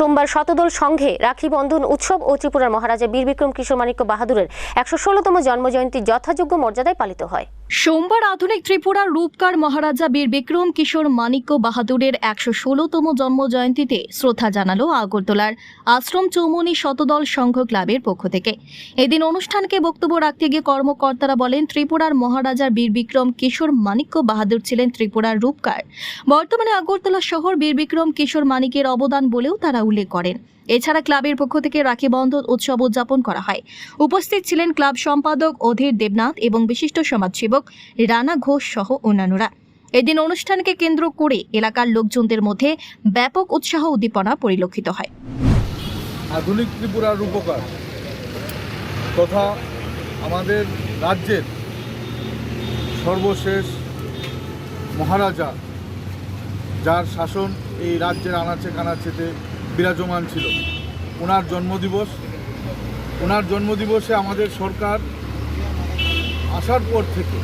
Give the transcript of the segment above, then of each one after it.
সোমবার শতদল সংঘে রাখি বন্ধন উৎসব ও ত্রিপুরার মহারাজা বীরবিক্রম কিশোর মানিক্য বাহাদুরের একশো ষোলোতম জন্মজয়ন্তী যথাযোগ্য মর্যাদায় পালিত হয়। সোমবার আধুনিক ত্রিপুরার রূপকার মহারাজা বীর বিক্রম কিশোর মানিক্য বাহাদুরের একশো ষোলোতম জন্মজয়ন্তীতে শ্রদ্ধা জানালো আগরতলার আশ্রম চৌমনি শতদল সংঘ ক্লাবের পক্ষ থেকে। এদিন অনুষ্ঠানকে বক্তব্য রাখতে গিয়ে কর্মকর্তারা বলেন, ত্রিপুরার মহারাজার বীর বিক্রম কিশোর মানিক্য বাহাদুর ছিলেন ত্রিপুরার রূপকার। বর্তমানে আগরতলা শহর বীর বিক্রম কিশোর মানিকের অবদান বলেও তারা উল্লেখ করেন। এছাড়া ক্লাবের পক্ষ থেকে রাখি বন্ধন উৎসব উদযাপন করা হয়। উপস্থিত ছিলেন ক্লাব সম্পাদক অধীর দেবনাথ এবং বিশিষ্ট সমাজসেবক রানা ঘোষ সহ অন্যান্যরা। এদিন অনুষ্ঠানকে কেন্দ্র করে এলাকার লোকজনদের মধ্যে ব্যাপক উৎসাহ উদ্দীপনা পরিলক্ষিত হয়। আধুনিক ত্রিপুরার রূপকার তথা আমাদের রাজ্যের সর্বশেষ মহারাজা, যার শাসন এই রাজ্যের আনাচে কানাচেতে বিরাজমান ছিল। ওনার জন্মদিবস ওনার জন্মদিবসে আমাদের সরকার আসার পর থেকে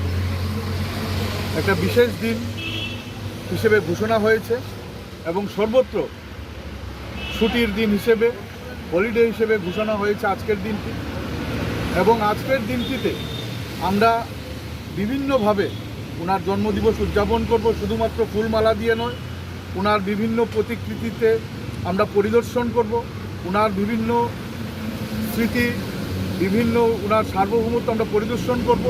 একটা বিশেষ দিন হিসেবে ঘোষণা হয়েছে এবং সর্বত্র ছুটির দিন হিসেবে হলিডে হিসেবে ঘোষণা হয়েছে আজকের দিনটি। এবং আজকের দিনটিতে আমরা বিভিন্নভাবে ওনার জন্মদিবস উদযাপন করব, শুধুমাত্র ফুলমালা দিয়ে নয় ওনার বিভিন্ন প্রতিকৃতিতে আমরা পরিদর্শন করব ওনার বিভিন্ন স্মৃতি বিভিন্ন ওনার সার্বভৌমত্ব আমরা পরিদর্শন করব।